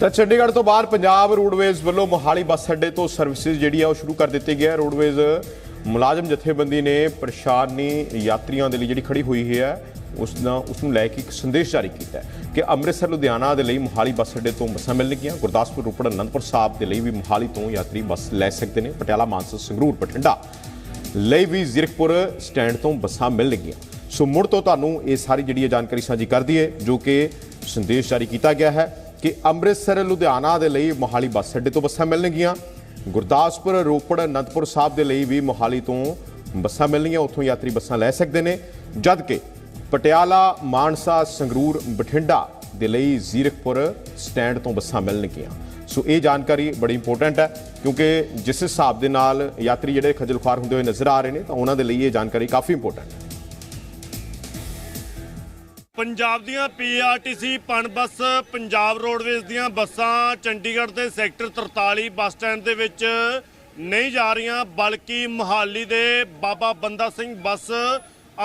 ਤਾਂ ਚੰਡੀਗੜ੍ਹ ਤੋਂ ਬਾਹਰ ਪੰਜਾਬ ਰੋਡਵੇਜ਼ ਵੱਲੋਂ ਮੋਹਾਲੀ ਬੱਸ ਅੱਡੇ ਤੋਂ ਸਰਵਿਸਿਜ਼ ਜਿਹੜੀ ਆ ਉਹ ਸ਼ੁਰੂ ਕਰ ਦਿੱਤੀ ਗਈ ਹੈ। ਰੋਡਵੇਜ਼ ਮੁਲਾਜ਼ਮ ਜਥੇਬੰਦੀ ਨੇ ਪਰੇਸ਼ਾਨੀ ਯਾਤਰੀਆਂ ਦੇ ਲਈ ਜਿਹੜੀ ਖੜੀ ਹੋਈ ਹੈ, ਉਸ ਦਾ ਉਸ ਨੂੰ ਲੈ ਕੇ ਇੱਕ ਸੰਦੇਸ਼ ਜਾਰੀ ਕੀਤਾ ਕਿ ਅੰਮ੍ਰਿਤਸਰ, ਲੁਧਿਆਣਾ ਦੇ ਲਈ ਮੋਹਾਲੀ ਬੱਸ ਅੱਡੇ ਤੋਂ ਬੱਸਾਂ ਮਿਲਣਗੀਆਂ। ਗੁਰਦਾਸਪੁਰ, ਰੋਪੜ, ਅਨੰਦਪੁਰ ਸਾਹਿਬ ਦੇ ਲਈ ਵੀ ਮੋਹਾਲੀ ਤੋਂ ਯਾਤਰੀ ਬੱਸ ਲੈ ਸਕਦੇ ਨੇ। ਪਟਿਆਲਾ, ਮਾਨਸਾ, ਸੰਗਰੂਰ, ਬਠਿੰਡਾ ਲਈ ਵੀ ਜ਼ੀਰਕਪੁਰ ਸਟੈਂਡ ਤੋਂ ਬੱਸਾਂ ਮਿਲਣਗੀਆਂ। ਸੋ ਮੁੜ ਤੋਂ ਤੁਹਾਨੂੰ ਇਹ ਸਾਰੀ ਜਿਹੜੀ ਹੈ ਜਾਣਕਾਰੀ ਸਾਂਝੀ ਕਰ ਦਈਏ ਜੋ ਕਿ ਸੰਦੇਸ਼ ਜਾਰੀ ਕੀਤਾ ਗਿਆ ਹੈ। ਕਿ ਅੰਮ੍ਰਿਤਸਰ, ਲੁਧਿਆਣਾ ਦੇ ਲਈ ਮੋਹਾਲੀ ਬੱਸ ਅੱਡੇ ਤੋਂ ਬੱਸਾਂ ਮਿਲਣਗੀਆਂ। ਗੁਰਦਾਸਪੁਰ, ਰੋਪੜ, ਅਨੰਦਪੁਰ ਸਾਹਿਬ ਦੇ ਲਈ ਵੀ ਮੋਹਾਲੀ ਤੋਂ ਬੱਸਾਂ ਮਿਲਣਗੀਆਂ। ਉੱਥੋਂ ਯਾਤਰੀ ਬੱਸਾਂ ਲੈ ਸਕਦੇ ਨੇ। ਜਦ ਕਿ ਪਟਿਆਲਾ, ਮਾਨਸਾ, ਸੰਗਰੂਰ, ਬਠਿੰਡਾ ਦੇ ਲਈ ਜ਼ੀਰਕਪੁਰ ਸਟੈਂਡ ਤੋਂ ਬੱਸਾਂ ਮਿਲਣਗੀਆਂ। ਸੋ ਇਹ ਜਾਣਕਾਰੀ ਬੜੀ ਇੰਪੋਰਟੈਂਟ ਹੈ, ਕਿਉਂਕਿ ਜਿਸ ਹਿਸਾਬ ਦੇ ਨਾਲ ਯਾਤਰੀ ਜਿਹੜੇ ਖੱਜਲ ਖੁਆਰ ਹੁੰਦੇ ਹੋਏ ਨਜ਼ਰ ਆ ਰਹੇ ਨੇ, ਤਾਂ ਉਹਨਾਂ ਦੇ ਲਈ ਇਹ ਜਾਣਕਾਰੀ ਕਾਫੀ ਇੰਪੋਰਟੈਂਟ ਹੈ। ਪੰਜਾਬ ਦੀਆਂ ਪੀਆਰਟੀਸੀ ਪਣ ਬੱਸ, ਪੰਜਾਬ ਰੋਡਵੇਜ਼ ਦੀਆਂ ਬੱਸਾਂ, ਚੰਡੀਗੜ੍ਹ ਦੇ ਸੈਕਟਰ 43 ਬੱਸ ਸਟੈਂਡ ਦੇ ਵਿੱਚ ਨਹੀਂ ਜਾ ਰਹੀਆਂ, ਬਲਕਿ ਮੁਹਾਲੀ ਦੇ ਬਾਬਾ ਬੰਦਾ ਸਿੰਘ ਬੱਸ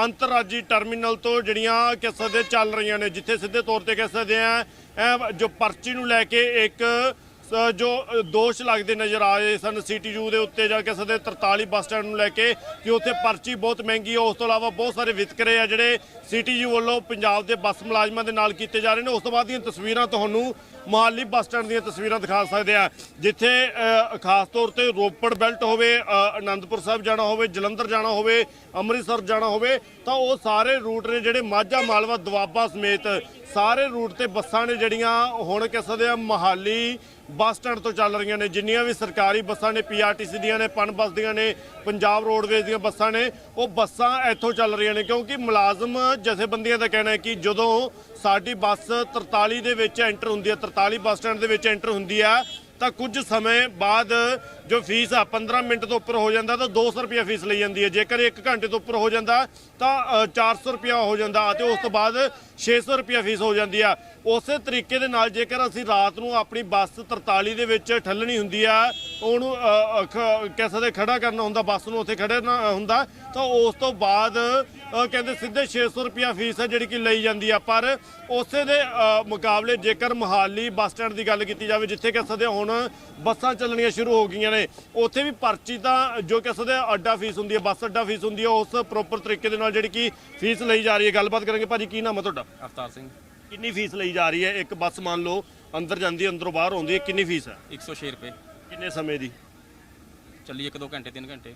ਅੰਤਰਰਾਜੀ ਟਰਮੀਨਲ ਤੋਂ ਜਿਹੜੀਆਂ ਕਹਿ ਸਕਦੇ ਚੱਲ ਰਹੀਆਂ ਨੇ, ਜਿੱਥੇ ਸਿੱਧੇ ਤੌਰ ਤੇ ਕਹਿ ਸਕਦੇ ਆ, ਇਹ ਜੋ ਪਰਚੀ ਨੂੰ ਲੈ ਕੇ ਇੱਕ ਜੋ ਦੋਸ਼ ਲੱਗਦੇ ਨਜ਼ਰ ਆ ਰਹੇ ਸਨ ਸੀਟੀਯੂ ਦੇ ਉੱਤੇ ਜਾਂ ਕੇ ਸਦੇ 43 ਬੱਸ ਸਟੈਂਡ ਨੂੰ ਲੈ ਕੇ ਕਿ ਉੱਥੇ ਪਰਚੀ ਬਹੁਤ ਮਹਿੰਗੀ ਹੈ ਉਸ ਤੋਂ ਇਲਾਵਾ ਬਹੁਤ ਸਾਰੇ ਵਿਤਕਰੇ ਆ ਜਿਹੜੇ ਸੀਟੀਯੂ ਵੱਲੋਂ ਪੰਜਾਬ ਦੇ ਬੱਸ ਮੁਲਾਜ਼ਮਾਂ ਦੇ ਨਾਲ ਕੀਤੇ ਜਾ ਰਹੇ ਨੇ। ਉਸ ਤੋਂ ਬਾਅਦ ਦੀਆਂ ਤਸਵੀਰਾਂ ਤੁਹਾਨੂੰ ਮੁਹਾਲੀ ਬੱਸ ਸਟੈਂਡ ਦੀਆਂ ਤਸਵੀਰਾਂ ਦਿਖਾ ਸਕਦੇ ਆ ਜਿੱਥੇ ਖਾਸ ਤੌਰ ਤੇ ਰੋਪੜ ਬੈਲਟ ਹੋਵੇ ਅ, ਆਨੰਦਪੁਰ ਸਾਹਿਬ ਜਾਣਾ ਹੋਵੇ ਜਲੰਧਰ ਜਾਣਾ ਹੋਵੇ ਅੰਮ੍ਰਿਤਸਰ ਜਾਣਾ ਹੋਵੇ ਤਾਂ ਉਹ ਸਾਰੇ ਰੂਟ ਨੇ ਜਿਹੜੇ ਮਾਝਾ ਮਾਲਵਾ ਦੁਆਬਾ ਸਮੇਤ ਸਾਰੇ ਰੂਟ ਤੇ ਬੱਸਾਂ ਨੇ ਜਿਹੜੀਆਂ ਹੁਣ ਕਹਿ ਸਕਦੇ ਆ ਮਹਾਲੀ ਬੱਸ ਸਟੈਂਡ ਤੋਂ ਚੱਲ ਰਹੀਆਂ ਨੇ। ਜਿੰਨੀਆਂ ਵੀ ਸਰਕਾਰੀ ਬੱਸਾਂ ਨੇ ਪੀਆਰਟੀਸੀ ਦੀਆਂ ਨੇ ਪਨ ਬੱਸ ਦੀਆਂ ਨੇ, ਪੰਜਾਬ ਰੋਡਵੇਜ਼ ਦੀਆਂ ਬੱਸਾਂ ਨੇ, ਉਹ ਬੱਸਾਂ ਇੱਥੋਂ ਚੱਲ ਰਹੀਆਂ ਨੇ। ਕਿਉਂਕਿ ਮੁਲਾਜ਼ਮ ਜਥੇਬੰਦੀਆਂ ਦਾ ਕਹਿਣਾ ਹੈ ਕਿ ਜਦੋਂ ਸਾਡੀ ਬੱਸ 43 ਦੇ ਵਿੱਚ ਐਂਟਰ ਹੁੰਦੀ ਹੈ 43 ਬੱਸ ਸਟੈਂਡ ਦੇ ਵਿੱਚ ਐਂਟਰ ਹੁੰਦੀ ਹੈ ਤਾਂ ਕੁਝ ਸਮੇਂ ਬਾਅਦ ਜੋ ਫੀਸ ਆ 15 ਮਿੰਟ ਤੋਂ ਉੱਪਰ ਹੋ ਜਾਂਦਾ ਤਾਂ 200 ਰੁਪਏ ਫੀਸ ਲਈ ਜਾਂਦੀ ਹੈ। ਜੇਕਰ 1 ਘੰਟੇ ਤੋਂ ਉੱਪਰ ਹੋ ਜਾਂਦਾ ਤਾਂ ਅ, 400 ਰੁਪਏ ਹੋ ਜਾਂਦਾ ਤੇ ਉਸ ਤੋਂ ਬਾਅਦ 600 ਰੁਪਏ ਫੀਸ ਹੋ ਜਾਂਦੀ ਆ। ਉਸੇ ਤਰੀਕੇ ਦੇ ਨਾਲ ਜੇਕਰ ਅਸੀਂ ਰਾਤ ਨੂੰ ਆਪਣੀ ਬੱਸ 43 ਦੇ ਵਿੱਚ ਠੱਲਣੀ ਹੁੰਦੀ ਆ ਉਹਨੂੰ ਕਹਿ ਸਕਦੇ ਖੜਾ ਕਰਨਾ ਹੁੰਦਾ ਬੱਸ ਨੂੰ ਉੱਥੇ ਖੜੇ ਨਾ ਹੁੰਦਾ ਤਾਂ ਉਸ ਤੋਂ ਬਾਅਦ ਕਹਿੰਦੇ ਸਿੱਧੇ 600 ਰੁਪਿਆ ਫੀਸ ਹੈ ਜਿਹੜੀ ਕਿ ਲਈ ਜਾਂਦੀ ਆ ਪਰ ਉਸੇ ਦੇ ਮੁਕਾਬਲੇ ਜੇਕਰ ਮੁਹਾਲੀ ਬੱਸ ਸਟੈਂਡ ਦੀ ਗੱਲ ਕੀਤੀ ਜਾਵੇ ਜਿੱਥੇ ਕਹਿ ਸਕਦੇ ਹੁਣ ਬੱਸਾਂ ਚੱਲਣੀਆਂ ਸ਼ੁਰੂ ਹੋ ਗਈਆਂ ਨੇ ਉੱਥੇ ਵੀ ਪਰਚੀ ਤਾਂ ਜੋ ਕਹਿ ਸਕਦੇ ਅੱਡਾ ਫੀਸ ਹੁੰਦੀ ਹੈ ਬੱਸ ਅੱਡਾ ਫੀਸ ਹੁੰਦੀ ਹੈ ਉਸ ਪ੍ਰੋਪਰ ਤਰੀਕੇ ਦੇ ਨਾਲ ਜਿਹੜੀ ਕਿ ਫੀਸ ਲਈ ਜਾ ਰਹੀ ਹੈ। ਗੱਲਬਾਤ ਕਰਾਂਗੇ ਭਾਜੀ ਕੀ ਨਾਮ ਹੈ ਤੁਹਾਡਾ? ਅਵਤਾਰ ਸਿੰਘ। ਕਿੰਨੀ ਫੀਸ ਲਈ ਜਾ ਰਹੀ ਹੈ? ਇੱਕ ਬੱਸ ਮੰਨ ਲਓ ਅੰਦਰ ਜਾਂਦੀ ਅੰਦਰੋਂ ਬਾਹਰ ਆਉਂਦੀ ਹੈ ਕਿੰਨੀ ਫੀਸ ਹੈ? 106 ਰੁਪਏ। ਕਿੰਨੇ ਸਮੇਂ ਦੀ? ਚੱਲੀ 1-2 ਘੰਟੇ 3 ਘੰਟੇ।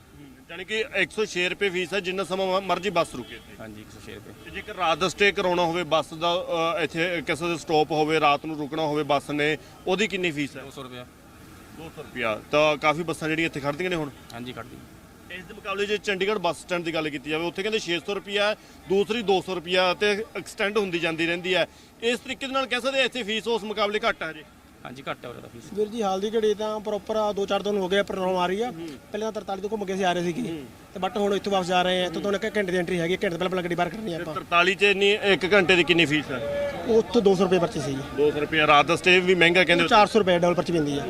ਯਾਨੀ ਕਿ 106 ਰੁਪਏ ਫੀਸ ਹੈ ਜਿੰਨਾ ਸਮਾਂ ਮਰਜ਼ੀ ਬੱਸ ਰੁਕੇ ਤੇ ਹਾਂਜੀ 106 ਰੁਪਏ। ਤੇ ਜੇਕਰ ਰਾਤ ਦਾ ਸਟੇ ਕਰਾਉਣਾ ਹੋਵੇ ਬੱਸ ਦਾ ਅ, ਇੱਥੇ ਕਿਸੇ ਦੇ ਸਟਾਪ ਹੋਵੇ ਰਾਤ ਨੂੰ ਰੁਕਣਾ ਹੋਵੇ ਬੱਸ ਨੇ ਉਹਦੀ ਕਿੰਨੀ ਫੀਸ ਹੈ? 200 ਰੁਪਏ 200 ਰੁਪਿਆ ਤਾਂ ਕਾਫੀ ਬੱਸਾਂ ਜਿਹੜੀਆਂ ਇੱਥੇ ਖੜਦੀਆਂ ਨੇ ਹੁਣ? ਹਾਂਜੀ ਕੱਢ ਦੀ ਇਸ ਦੇ ਮੁਕਾਬਲੇ ਜੇ ਚੰਡੀਗੜ੍ਹ ਬੱਸ ਸਟੈਂਡ ਦੀ ਗੱਲ ਕੀਤੀ ਜਾਵੇ ਉੱਥੇ ਕਹਿੰਦੇ 600 ਰੁਪਿਆ ਦੂਸਰੀ 200 ਰੁਪਿਆ ਤੇ ਐਕਸਟੈਂਡ ਹੁੰਦੀ ਜਾਂਦੀ ਰਹਿੰਦੀ ਹੈ। ਇਸ ਤਰੀਕੇ ਦੇ ਨਾਲ ਕਹਿ ਸਕਦੇ ਹਾਂ ਇੱਥੇ ਫੀਸ ਉਸ ਮੁਕਾਬਲੇ ਘੱਟ ਹੈ ਜੀ ਹਾਂਜੀ ਘੱਟ ਹੈ ਉਹਦਾ ਫੀਸ ਵੀਰ ਜੀ ਹਾਲ ਦੀ ਘੜੀ ਤਾਂ ਪ੍ਰੋਪਰ ਦੋ ਚਾਰ ਦਿਨ ਹੋ ਗਏ ਪ੍ਰੋਬਲਮ ਆ ਰਹੀ ਆ। ਪਹਿਲਾਂ ਤਾਂ 43 ਤੋਂ ਘੁੰਮ ਕੇ ਅਸੀਂ ਆ ਰਹੇ ਸੀਗੇ। ਤੇ ਬਟ ਹੁਣ ਇੱਥੋਂ ਵਾਪਸ ਜਾ ਰਹੇ ਆ ਤੋਂ ਇੱਕ ਘੰਟੇ ਦੀ ਐਂਟਰੀ ਹੈਗੀ ਘੰਟੇ ਤੋਂ ਪਹਿਲਾਂ ਪਹਿਲਾਂ ਗੱਡੀ ਬਾਹਰ ਕਰਨੀ ਆ ਆਪਾਂ। 43 ਚ ਇੰਨੀ 1 ਘੰਟੇ ਦੀ ਕਿੰਨੀ ਫੀਸ ਹੈ? ਉੱਥੋਂ 200 ਰੁਪਏ ਪਰਚੀ ਸੀ 200 ਰੁਪਿਆ ਰਾਤ ਦਾ ਸਟੇ ਵੀ ਮਹਿੰਗਾ ਕਹਿੰਦੇ 400 ਰੁਪਏ ਡਬਲ ਪਰਚੀ ਪੈਂਦੀ ਆ।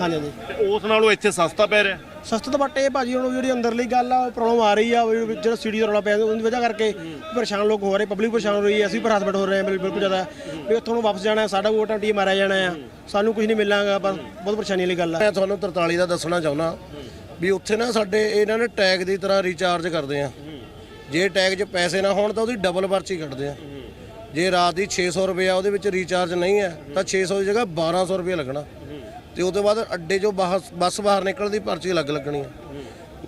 ਹਾਂਜੀ ਹਾਂਜੀ। ਤੇ ਉਸ ਨਾਲੋਂ ਇੱਥੇ ਸਸਤਾ ਪੈ ਰਿਹਾ? ਸਸਤਾ ਤਾਂ ਬਟ ਇਹ ਭਾਜੀ, ਹੁਣ ਜਿਹੜੀ ਅੰਦਰਲੀ ਗੱਲ ਆ ਪ੍ਰੋਬਲਮ ਆ ਰਹੀ ਆ ਵੀ ਜਿਹੜਾ ਸੀਡੀ ਦਾ ਰੌਲਾ ਪਿਆ, ਉਹਦੀ ਵਜ੍ਹਾ ਕਰਕੇ ਪਰੇਸ਼ਾਨ ਲੋਕ ਹੋ ਰਹੇ ਪਬਲਿਕ ਪਰੇਸ਼ਾਨ ਹੋ ਰਹੀ ਹੈ, ਅਸੀਂ ਪਰ ਹੋ ਰਹੇ ਹਾਂ, ਬਿਲ- ਬਿਲਕੁਲ ਜ਼ਿਆਦਾ। ਵੀ ਉੱਥੋਂ ਨੂੰ ਵਾਪਸ ਜਾਣਾ ਸਾਡਾ ਵੋਟ ਟੀ ਮਾਰਿਆ ਜਾਣਾ ਆ ਸਾਨੂੰ ਕੁਝ ਨਹੀਂ ਮਿਲਾਂਗਾ ਪਰ ਬਹੁਤ ਪਰੇਸ਼ਾਨੀ ਵਾਲੀ ਗੱਲ ਆ। ਮੈਂ ਤੁਹਾਨੂੰ 43 ਦਾ ਦੱਸਣਾ ਚਾਹੁੰਦਾ, ਵੀ ਉੱਥੇ ਨਾ ਸਾਡੇ, ਇਹਨਾਂ ਨੇ ਟੈਗ ਦੀ ਤਰ੍ਹਾਂ ਰੀਚਾਰਜ ਕਰਦੇ ਆ। ਜੇ ਟੈਗ 'ਚ ਪੈਸੇ ਨਾ ਹੋਣ ਤਾਂ ਉਹਦੀ ਡਬਲ ਪਰਚੀ ਕੱਢਦੇ ਆ। ਜੇ ਰਾਤ ਦੀ 600 ਰੁਪਏ ਆ ਉਹਦੇ ਵਿੱਚ ਰੀਚਾਰਜ ਨਹੀਂ ਹੈ, ਤਾਂ 600 ਦੀ ਜਗ੍ਹਾ 1200 ਰੁਪਏ ਲੱਗਣਾ। ਤੇ ਤੋਂ ਬਾਅਦ ਅੱਡੇ 'ਚੋਂ ਬਾਹਰ ਬੱਸ ਬਾਹਰ ਨਿਕਲਦੀ ਪਰਚੀ ਅਲੱਗ ਲੱਗਣੀ ਹੈ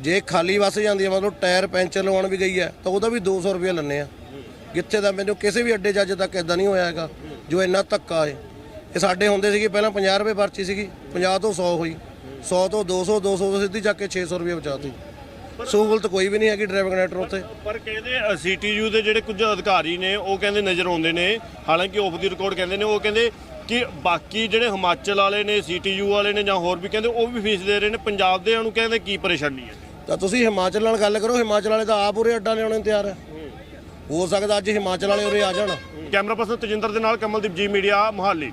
ਜੇ ਖਾਲੀ ਬੱਸ ਜਾਂਦੀ ਹੈ ਮਤਲਬ ਟਾਇਰ ਪੈਂਚਰ ਲਵਾਉਣ ਵੀ ਗਈ ਹੈ ਤਾਂ ਉਹਦਾ ਵੀ 200 ਰੁਪਏ ਲੈਣੇ ਆ। ਕਿੱਥੇ ਦਾ ਮੈਨੂੰ ਕਿਸੇ ਵੀ ਅੱਡੇ 'ਚ ਅੱਜ ਤੱਕ ਇਦਾਂ ਨਹੀਂ ਹੋਇਆ ਹੈਗਾ ਜੋ ਇੰਨਾ ਧੱਕਾ ਹੈ ਇਹ ਸਾਡੇ ਹੁੰਦੇ ਸੀਗੇ ਪਹਿਲਾਂ 50 ਰੁਪਏ ਪਰਚੀ ਸੀਗੀ 50 ਤੋਂ 100 ਹੋਈ। 100 ਤੋਂ 200 200 ਤੋਂ ਸਿੱਧੀ ਚੱਕ ਕੇ 600 ਰੁਪਏ ਬਚਾਤੀ ਸਹੂਲਤ ਕੋਈ ਵੀ ਨਹੀਂ ਹੈਗੀ ਡਰਾਈਵਿੰਗ ਕੰਡਕਟਰ ਉੱਤੇ ਪਰ ਕਹਿੰਦੇ ਸੀਟੀਯੂ ਦੇ ਜਿਹੜੇ ਕੁਝ ਅਧਿਕਾਰੀ ਨੇ ਉਹ ਕਹਿੰਦੇ ਨਜ਼ਰ ਆਉਂਦੇ ਨੇ। ਹਾਲਾਂਕਿ ਆਫ ਦੀ ਰਿਕਾਰਡ ਕਹਿੰਦੇ ਨੇ ਉਹ ਕਹਿੰਦੇ ਕਿ ਬਾਕੀ ਜਿਹੜੇ ਹਿਮਾਚਲ ਵਾਲੇ ਨੇ ਸੀਟੀਯੂ ਵਾਲੇ ਨੇ ਜਾਂ ਹੋਰ ਵੀ ਕਹਿੰਦੇ ਉਹ ਵੀ ਫੀਸ ਦੇ ਰਹੇ ਨੇ ਪੰਜਾਬ ਦੇ ਨੂੰ ਕਹਿੰਦੇ ਕੀ ਪਰੇਸ਼ਾਨੀ ਹੈ? ਤਾਂ ਤੁਸੀਂ ਹਿਮਾਚਲ ਨਾਲ ਗੱਲ ਕਰੋ ਹਿਮਾਚਲ ਵਾਲੇ ਤਾਂ ਆਪ ਉਰੇ ਅੱਡਾ ਲਿਆਉਣ ਤਿਆਰ ਹੈ। ਹੋ ਸਕਦਾ ਅੱਜ ਹਿਮਾਚਲ ਵਾਲੇ ਉਰੇ ਆ ਜਾਣ। ਕੈਮਰਾ ਪਰਸਨ ਤਜਿੰਦਰ ਦੇ ਨਾਲ ਕਮਲਦੀਪ ਜੀ ਮੀਡੀਆ ਮੁਹਾਲੀ।